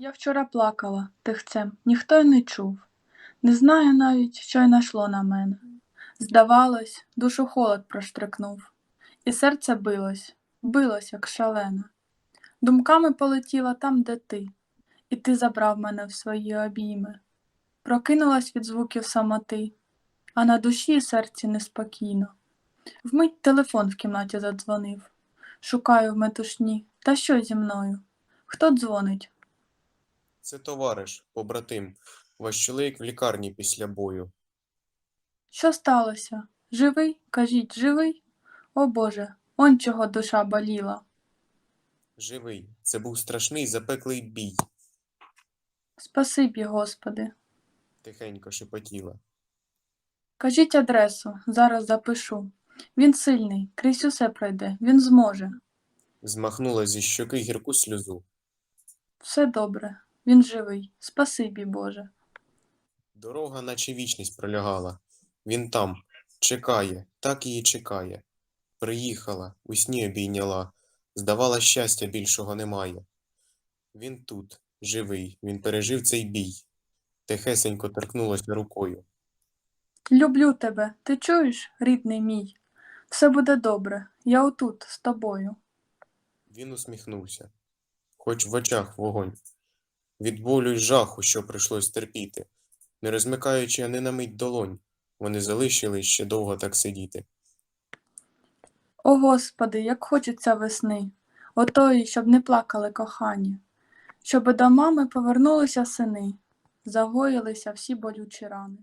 Я вчора плакала тихцем, ніхто й не чув. Не знаю навіть, що й нашло на мене. Здавалось, душу холод проштрикнув, і серце билось, билось, як шалене. Думками полетіла там, де ти, і ти забрав мене в свої обійми. Прокинулась від звуків самоти, а на душі і серці неспокійно. Вмить телефон в кімнаті задзвонив. Шукаю в метушні, та що зі мною? Хто дзвонить? Це товариш, побратим. Ваш чоловік в лікарні після бою. Що сталося? Живий? Кажіть, живий? О Боже, он чого душа боліла. Живий. Це був страшний запеклий бій, Спасибі, Господи. тихенько шепотіла. Кажіть адресу, зараз запишу. Він сильний, крізь усе пройде, він зможе. Змахнула зі щоки гірку сльозу. Все добре, він живий. Спасибі, Боже. Дорога, наче вічність пролягала. Він там, чекає, так її чекає. Приїхала, у сні обійняла. Здавала, щастя більшого немає. Він тут, живий, він пережив цей бій. Тихесенько торкнулася рукою. Люблю тебе, ти чуєш, рідний мій? Все буде добре, я отут, з тобою. Він усміхнувся, хоч в очах вогонь. Від болю й жаху, що прийшлось терпіти, не розмикаючи ані на мить долонь, вони залишились ще довго так сидіти. О Господи, як хочеться весни, отої, щоб не плакали кохані, щоби до мами повернулися сини, загоїлися всі болючі рани.